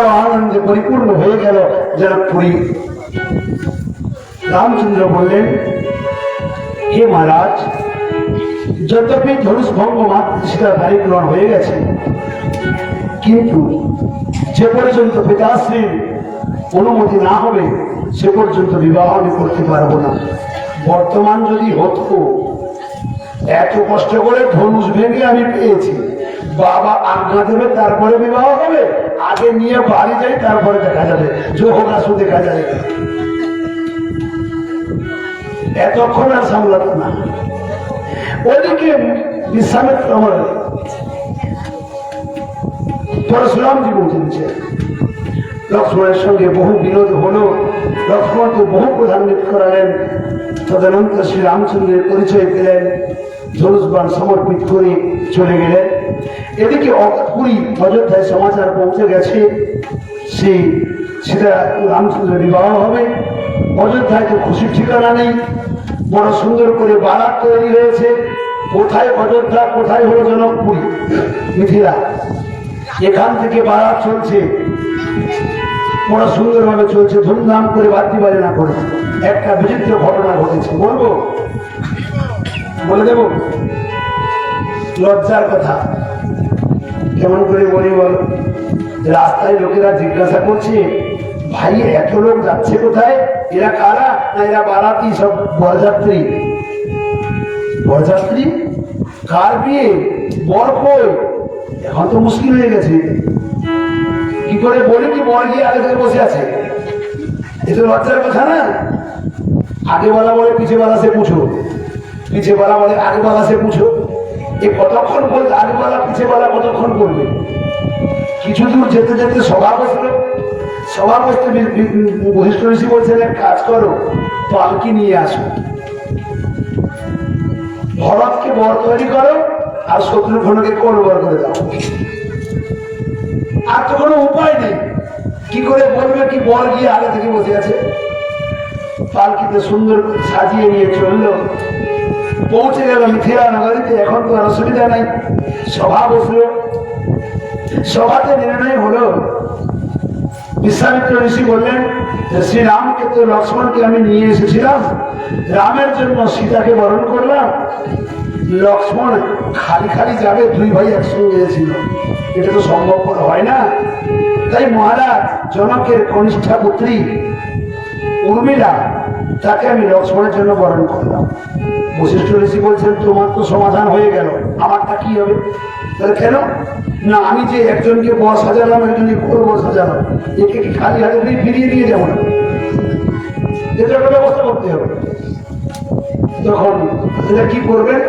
আনন্দে পরিপূর্ণ হয়ে গেল জনকপুরী রামচন্দ্র বললেন, হে মহারাজ যদ্যপি ধনুষ ভঙ্গ সীতার বাড়ি গ্রহণ হয়ে গেছে। কিন্তু যে পর্যন্ত পিতাশ্রীর অনুমতি না হবে, সে পর্যন্ত বিবাহ আমি করতে পারব না। বর্তমান যদি হতো, এত কষ্ট করে ধনুষ ভেঙে আমি পেয়েছি। বাবা আজ্ঞা দেবে, তারপরে বিবাহ হবে। আগে নিয়ে বাড়ি যাই, তারপরে দেখা যাবে। যোগ আসু দেখা যাবে। এতক্ষণ আর সামলাত না। ওদিকে বিশ্বামিত্র আমার পরশুরামজি বলছেন লক্ষ্মণের সঙ্গে বহু বিরোধ হলো। লক্ষ্মণকে বহু প্রধান্বিত করালেন। তদনন্তর শ্রী রামচন্দ্রের পরিচয় পেলেন। ধনুষবান সমর্পিত করে চলে গেলেন। এদিকে অপুরী অযোধ্যায় সমাচার পৌঁছে গেছে। সেই সেটা রামচন্দ্রের বিবাহ হবে। অযোধ্যায় তো খুশির ঠিকানা নেই। বড় সুন্দর করে বারাত তৈরি হয়েছে। কোথায় অযোধ্যা কোথায় হলো জনকপুরী? মিথিলা, এখান থেকে বারাত চলছে। বড় সুন্দরভাবে চলছে। ধুমধাম করে বাদ্যি বাজনা করে। একটা বিচিত্র ঘটনা ঘটেছে। বলব? বলে দেব? লজ্জার কথা। কেমন করে বলি বল? রাস্তায় লোকেরা জিজ্ঞাসা করছে, ভাই, এত লোক যাচ্ছে কোথায়? এরা কারা? না, এরা বারাতি সব বরযাত্রী। বরযাত্রী? কার বিয়ে? বর কই? এখন তো মুশকিল হয়ে গেছে। কি করে বলি কি বর গিয়ে আগে থেকে বসে আছে। এটা লজ্জার কথা না? আগে বলা বলে, পিছে বলা সে পুছো পিছে বলা বলে, আগে বলা সে পুছো এ কতক্ষণ বলতে আগে বলা পিছে বলা কতক্ষণ করবে? কিছু দূর যেতে যেতে সভা বসল। সভা বসতে বি- বি- ঋষি বলছেন, এক কাজ করো, পালকি নিয়ে আসো। ভরতকে বর তৈরি করো আর শত্রুঘ্নকে কোল বর করে দাও। আর তো কোনো উপায় নেই। কি করে বলবে কি বর গিয়ে আগে থেকে বসে আছে? পালকিতে সুন্দর সাজিয়ে নিয়ে চলল। পৌঁছে গেল মিথিলা নগরীতে এখন আর অসুবিধা নাই। সভা বসল। সভাতে নির্ণয় হলো। বিশ্বামিত্র ঋষি বললেন যে শ্রীরামকে তো লক্ষ্মণকে আমি নিয়ে এসেছিলাম। রামের জন্য সীতাকে বরণ করলাম। লক্ষ্মণ খালি খালি যাবে, দুই ভাই একসঙ্গে এসেছিল এটা তো সম্ভবপর হয় না। তাই মহারাজ, জনকের কনিষ্ঠা পুত্রী, উর্মিলা, তাকে আমি লক্ষ্মণের জন্য বরণ করলাম। বশিষ্ঠ ঋষি বলছেন, তোমার তো সমাধান হয়ে গেল। আমারটা কি হবে? তাহলে কেন? না, আমি যে একজনকে বর সাজালাম, একজনকে করব সাজালাম, একে কি খালি হাতে দিয়ে ফিরিয়ে দিয়ে যাব না? এটা একটা ব্যবস্থা করতে হবে। তখন এটা কি করবেন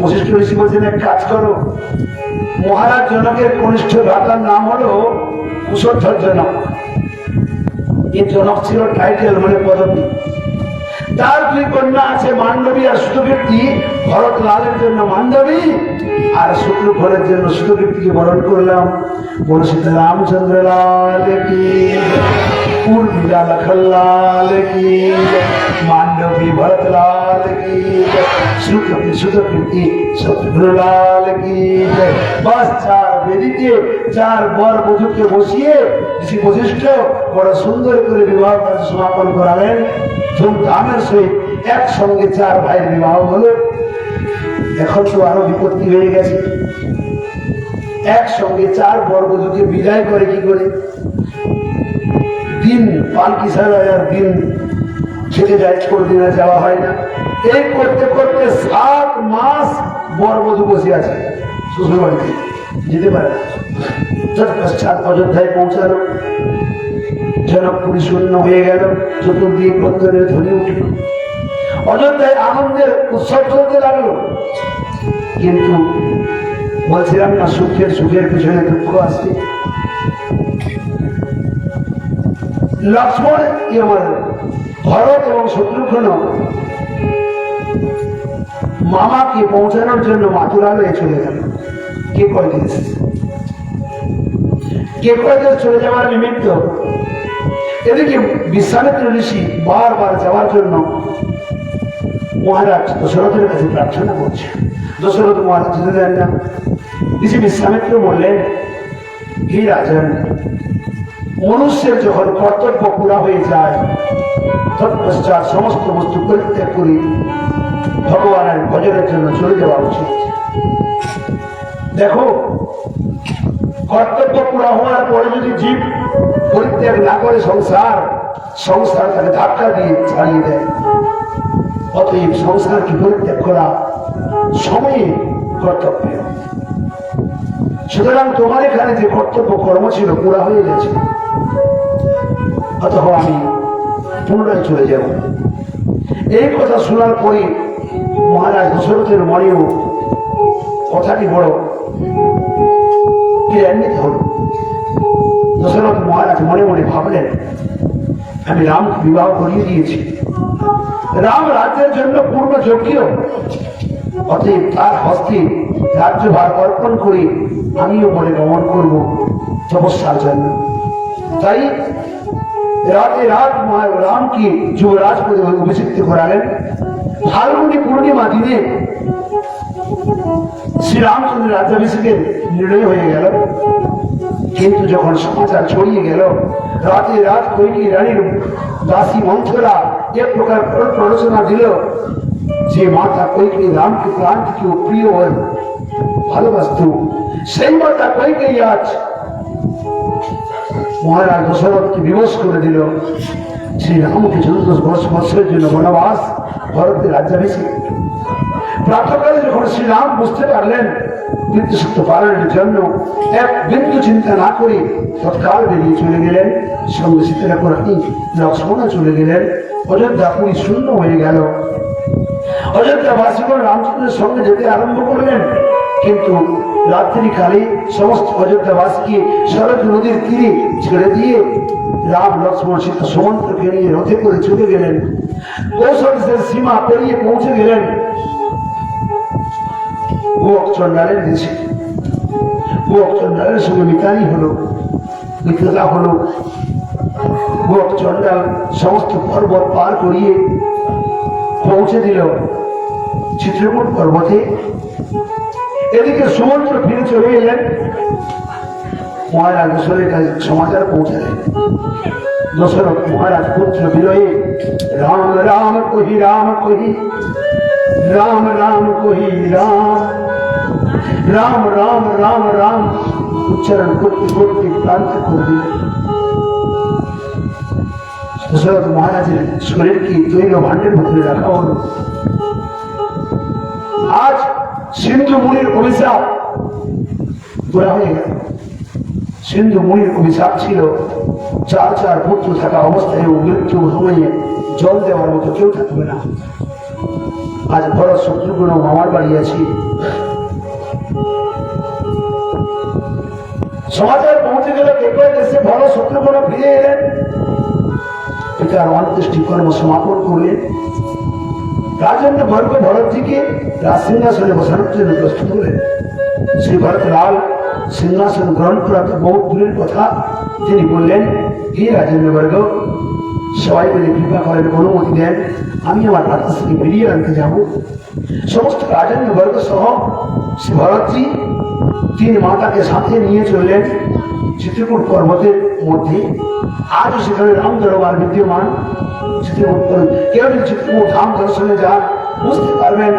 বশিষ্ঠ ঋষি বলছেন, এক কাজ করো। মহারাজ জনকের কনিষ্ঠ ভ্রাতার নাম হলো কুশধ্বর জনক। এই জনক ছিল টাইটেল মানে পদবী। তার দুই কন্যা আছে মান্ডবী আর সুতকীর্তি, ভরত লালের জন্য মান্ডবী, আর শুক্লফলের জন্য সুতকীর্তিকে বরণ করলাম। বলছিত রামচন্দ্র লাল কি? উর্মিলা লখনলাল কি? মান্ডবী, ভরত লাল কি? শুক্লকী সুতকীর্তি, শত্রুলাল কি? বাস চার বেদিতে চার বর বধূকে বসিয়ে ঋষি বশিষ্ঠ বড় সুন্দর করে বিবাহ কার্য সমাপন করালেন। ধুমধামের সহিত একসঙ্গে চার ভাইয়ের বিবাহ হলো। এখন তো আরও বিপত্তি হয়ে গেছে। একসঙ্গে চার বর্গজকে বিদায় করে কি করে? দিন পালকি আর দিন খেতে যায় ছোট দিনে যাওয়া হয় না। এই করতে করতে সাত মাস বরবধূ বসে আছে শ্বশুর বাড়িতে যেতে পারে। তৎপশ্চাৎ অযোধ্যায় পৌঁছালো। জনকপুরী শূন্য হয়ে গেল, চতুর্দিক বন্ধনের ধ্বনি উঠল অযোধ্যায় আনন্দের উৎসব চলতে লাগল। কিন্তু বলছিলাম না, সুখের সুখের পিছনে দুঃখ আসছে লক্ষ্মণ আমার ভরত এবং শত্রুঘ্ন মামাকে পৌঁছানোর জন্য মাতুরালয়ে চলে গেল। কে এসেছে কে কয়দিন চলে যাওয়ার নিমিত্ত। এদিকে বিশ্বামিত্র ঋষি বারবার যাওয়ার জন্য মহারাজ দশরথের কাছে প্রার্থনা করছে। দশরথ মহারাজ যেতে দেন না। ঋষি বিশ্বামিত্র বললেন, হে রাজন, মনুষ্যের যখন কর্তব্য পুরা হয়ে যায়, তৎপশ্চাৎ সমস্ত বস্তু পরিত্যাগ করে। ভগবানের ভজনের জন্য চলে যাওয়া উচিত। দেখো, কর্তব্য পুরা হওয়ার পরে যদি জীব পরিত্যাগ না করে সংসার সংসার তাকে ধাক্কা দিয়ে ছাড়িয়ে দেয়। অতএব সংসারকে পরিত্যাগ করা সময়ে কর্তব্য সুতরাং তোমার এখানে যে কর্তব্য কর্ম ছিল, পুরা হয়ে গেছে। অথবা আমি পুনরায় চলে যাব। এই কথা শোনার পরে মহারাজ দশরথের মনেও কথাটি বড়। ক্রিয়ান্বিত হল দশরথ মহারাজ মনে মনে ভাবলেন, আমি রামকে বিবাহ করিয়ে দিয়েছি। রাম রাজ্যের জন্য পূর্ণ যোগ্য অতএব তার হস্তে রাজ্যভার অর্পণ করে আমিও বলে গমন করব তপস্যার জন্য। তাই রাতে রাত রামকে যুবরাজ করে অভিষিক্ত করালেন। ফাল্গুনি পূর্ণিমা দিনে শ্রীরামচন্দ্র রাজ্যাভিষেকের নির্ণয় হয়ে গেল। কিন্তু যখন সমাচার ছড়িয়ে গেল, রাতে রাত কৈকি রানীর দাসী মন্থরা এক প্রকার প্ররোচনা দিল যে মাতা কৈকে রামকে প্রাণ থেকে প্রিয় হয় ভালোবাসত। সেই মাতা কৈকে আজ মহারাজ দশরথকে বিবশ করে দিল। শ্রী রামকে চতুর্দশ বৎসরের জন্য বনবাস ভারতের রাজ্যাভিষেক প্রাতকালে যখন শ্রীরাম বুঝতে পারলেন সত্য পালনের জন্য এক বিন্দু চিন্তা না করে তৎকাল বেরিয়ে চলে গেলেন, সঙ্গে সীতারা রানী লক্ষ্মণা চলে গেলেন, অযোধ্যা পুরী শূন্য হয়ে গেল। অযোধ্যাবাসীগণ রামচন্দ্রের সঙ্গে যেতে আরম্ভ করলেন কিন্তু রাত্রিকালে সমস্ত অযোধ্যাবাসীকে শরৎ নদীর তীরে ছেড়ে দিয়ে রাম লক্ষ্মণ সীতা সমন্ত্রকে নিয়ে রথে করে চলে গেলেন। কৌশল সীমা পেরিয়ে পৌঁছে গেলেন গোয়ক চন্ডালের দেশে। গোয়ক চন্ডালের সঙ্গে মিতালি হলো, মিত্রতা হলো। গোয়ক চন্ডাল সমস্ত পর্বত পার করিয়ে পৌঁছে দিল চিত্রকূট পর্বতে। এদিকে সমুদ্র ফিরে চলে এলেন। মহারাজ কাছে সমাচার পৌঁছালেন। দশরথ মহারাজ পুত্র বিরহে, রাম রাম কহি রাম কহি, রাম রাম কহি, রাম রাম রাম রাম রাম, উচ্চারণ করতে করতে ক্লান্ত করে দিলেন। দশরথ মহারাজের শরীরকে তৈল ভাণ্ডের ভিতরে রাখা হলো। সিন্ধু মুনির অভিশাপ পুরা হয়ে গেল সিন্ধু মুনির অভিশাপ ছিল চার চার পুত্র থাকা অবস্থায় ও মৃত্যু সময়ে জল দেওয়ার মতো কেউ থাকবে না। আজ বড় শত্রুগুলো মামার বাড়ি আছি। সমাজের পৌঁছে গেল কেকো দেশে বড় শত্রুগুলো ফিরে এলেন? পিতার অন্ত্যেষ্টি কর্ম সমাপন করলেন রাজেন্দ্র বর্গ ভরতজিকে রাজ সিংহাসনে বসানোর জন্য প্রস্তুত হলেন। শ্রী ভরত লাল সিংহাসন গ্রহণ করা তো বহু দূরের কথা তিনি বললেন, হে রাজেন্দ্র বর্গ সবাই মিলে কৃপা করেন, অনুমতি দেন, আমি আমার ভ্রাতাশ্রীকে বেরিয়ে আনতে যাব। সমস্ত রাজেন্দ্র বর্গ সহ শ্রী ভরতজি তিন মাতাকে সাথে নিয়ে চললেন চিত্রকূট পর্বতের মধ্যে। আজও সেখানে রাম দরবার বিদ্যমান। চিত্রকূট পর্বত কেউ যদি ধাম দর্শনে যান বুঝতে পারবেন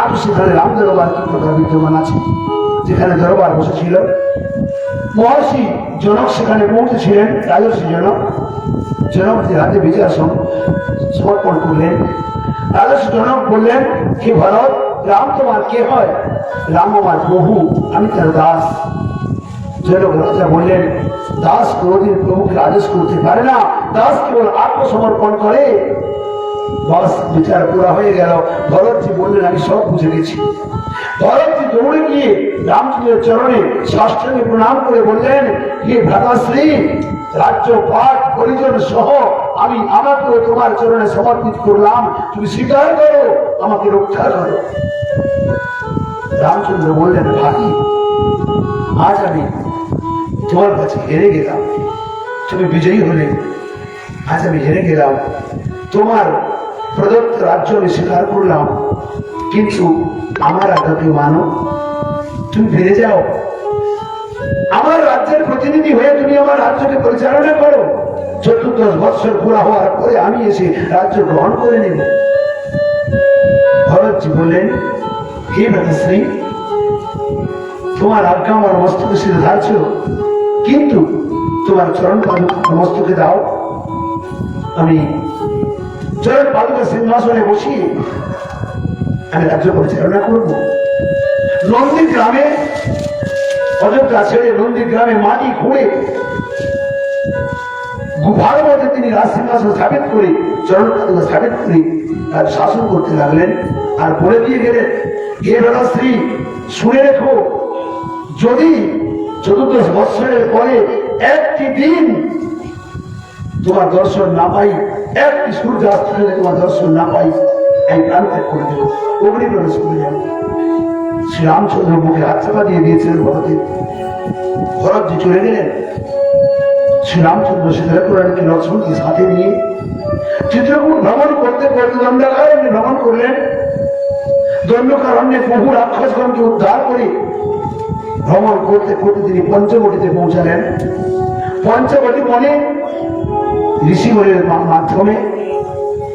আজও সেখানে রাম দরবার কি প্রকার বিদ্যমান আছে। যেখানে দরবার বসেছিল, মহর্ষি জনক সেখানে পৌঁছেছিলেন রাজর্ষি জনক। জনক হাতে বিজয় সমর্পণ করলেন। রাজর্ষি জনক বললেন, হে ভরত, রাম তোমার কে হয়? রাম আমার প্রভু, আমি তার দাস। জনক রাজা বললেন, দাস কোনদিন প্রভুকে আদেশ করতে পারে না। দাস কেবল আত্মসমর্পণ করে। বাস, বিচার পুরা হয়ে গেল। ভরতজি বললেন, আমি সব বুঝে গেছি। ভরতজি দৌড়ে গিয়ে রামচন্দ্রের চরণে প্রণাম করে বললেন, হে ভ্রাতাশ্রী, রাজ্য পাঠ পরিজন সহ আমি তোমার চরণে সমর্পিত করলাম। তুমি স্বীকার করো, আমাকে রক্ষা করো। রামচন্দ্র বললেন ভাই আজ আমি তোমার কাছে হেরে গেলাম। তুমি বিজয়ী হলে আজ আমি হেরে গেলাম। তোমার প্রদত্ত রাজ্য আমি স্বীকার করলাম। কিন্তু আমার আজ্ঞাকে মানো। তুমি ফিরে যাও। আমার রাজ্যের প্রতিনিধি হয়ে তুমি আমার রাজ্যকে পরিচালনা করো। চতুর্দশ বৎসর পুরা হওয়ার পরে আমি এসে রাজ্য গ্রহণ করে নেব। ভরতজি বললেন, হে ভ্রাতশ্রী তোমার আজ্ঞা আমার মস্তকে সিদ্ধ ধার্য। কিন্তু তোমার চরণ মস্তকে দাও। আমি পাদুকা সিংহাসনে বসিয়ে আমি রাজ্য পরিচালনা করব। নন্দী গ্রামে অযোধ্যা ছেড়ে নন্দী গ্রামে মাটি খুঁড়ে, গুহার মধ্যে তিনি রাজ সিংহাসন স্থাপিত করে, চরণ স্থাপিত করে তার শাসন করতে লাগলেন। আর বলে দিয়ে গেলেন হে স্ত্রী, শুনে রেখো, যদি চতুর্দশ বৎসরের পরে একটি দিন তোমার দর্শন না পাই একটি সূর্যাস্ত হলে তোমার দর্শন না পাই, এই প্রাণ ত্যাগ করে দেবো। অগ্নি প্রবেশ করে যাব শ্রীরামচন্দ্র মুখে হাত চাপা দিয়ে দিয়েছিলেন ভরতের ভরতজি চলে গেলেন। শ্রীরামচন্দ্র সীতারাপুরাণকে লক্ষ্মণকে সাথে নিয়ে চিত্রকূট ভ্রমণ করতে করতে দণ্ডকারণ্যে ভ্রমণ করলেন। দণ্ডকারণ্যে বহু রাক্ষসগণকে উদ্ধার করে ভ্রমণ করতে করতে তিনি পঞ্চবটিতে পৌঁছালেন। পঞ্চবটি মনে ঋষিগণের মা- মাধ্যমে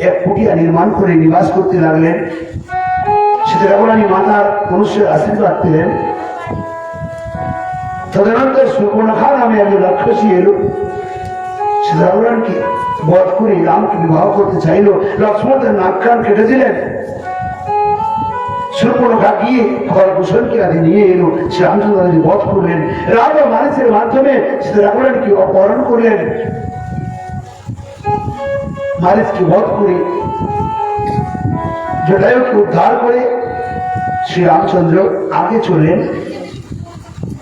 এক কুটিয়া নির্মাণ করে নিবাস করতে লাগলেন। সীতারাপুরাণী মাতার মনুষ্যের আশীর্বাদ পেলেন। তদনন্তর সুপর্ণখা নামে একজন রাক্ষসী এলো। সীতারাপুরাণকে বধ করে রামকে বিবাহ করতে চাইল। লক্ষ্মণ তার নাক কান কেটে দিলেন। সুপর্ণখা গিয়ে আদি নিয়ে এলো। সে রামচন্দ্র বধ করলেন। রাম মানুষের মাধ্যমে সীতারাপুরাণকে অপহরণ করলেন। মারিচকে বধ করে, জটায়ুকে উদ্ধার করে শ্রী রামচন্দ্র আগে চলেন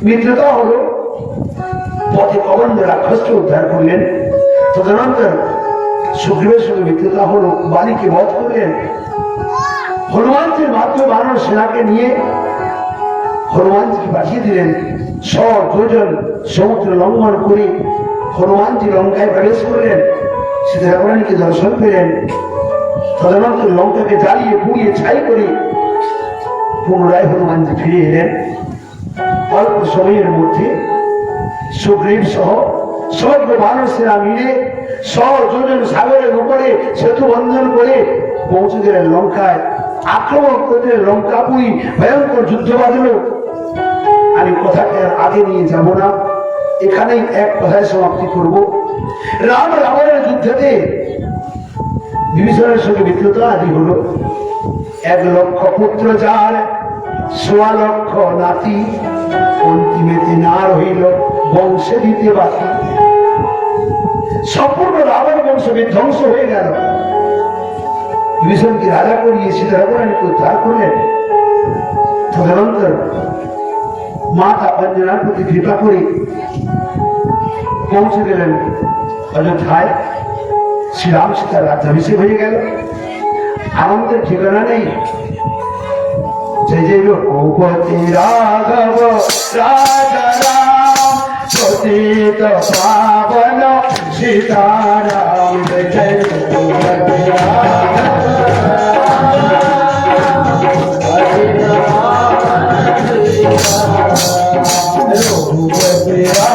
মিত্রতা হলো, পথে কবন্দ রাক্ষসকে উদ্ধার করলেন। তদনন্তর সুগ্রীবের সঙ্গে মিত্রতা হলো বালিকে বধ করলেন। হনুমানজির মাধ্যমে বানর সেনাকে নিয়ে হনুমানজিকে পাঠিয়ে দিলেন। ছ যোজন সমুদ্র লঙ্ঘন করে হনুমানজি লঙ্কায় প্রবেশ করলেন। সীতারামণীকে দর্শন পেলেন তদনন্তর লঙ্কাকে জ্বালিয়ে, পুড়িয়ে, ছাই করে পুনরায় হনুমানজি ফিরে এলেন। অল্প সময়ের মধ্যে সুগ্রীব সহ সমগ্র সেনা মিলে সহযোজন সাগরের উপরে সেতু বন্ধন করে পৌঁছে গেলেন লঙ্কায়। আক্রমণ করতে লঙ্কাপুরি ভয়ঙ্কর যুদ্ধ বাঁধল। আমি কথাকে আগে নিয়ে যাব না। এখানেই এক কথায় সমাপ্তি করব। রাম রাবণের যুদ্ধেতে বিভীষণের সঙ্গে মিত্রতা আদি হলো। এক লক্ষ পুত্র যার, সোয়া লক্ষ নাতি, অন্তিমেতে না রহিল বংশে দিতে বাকি সম্পূর্ণ রাবণ বংশ বিধ্বংস হয়ে গেল। বিভীষণকে রাজা করিয়ে সীতারামণীকে উদ্ধার করলেন। তদনন্তর মাতা অঞ্জনার প্রতি কৃপা করে পৌঁছে গেলেন অযোধ্যায় শ্রীরাম সীতার রাজ্যাভিষেক হয়ে গেল। আনন্দের ঠিকানা নেই। জয় জয় রঘুপতি রাঘব, রাজা রাম পতিত পাবন, সীতারাম রঘুপতি রাঘব।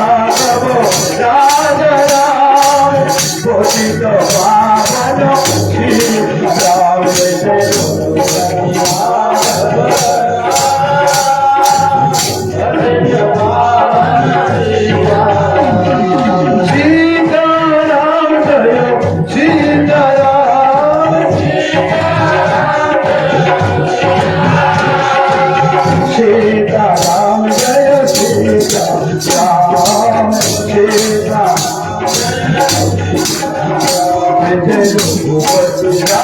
জয় রঘুপতি রাঘব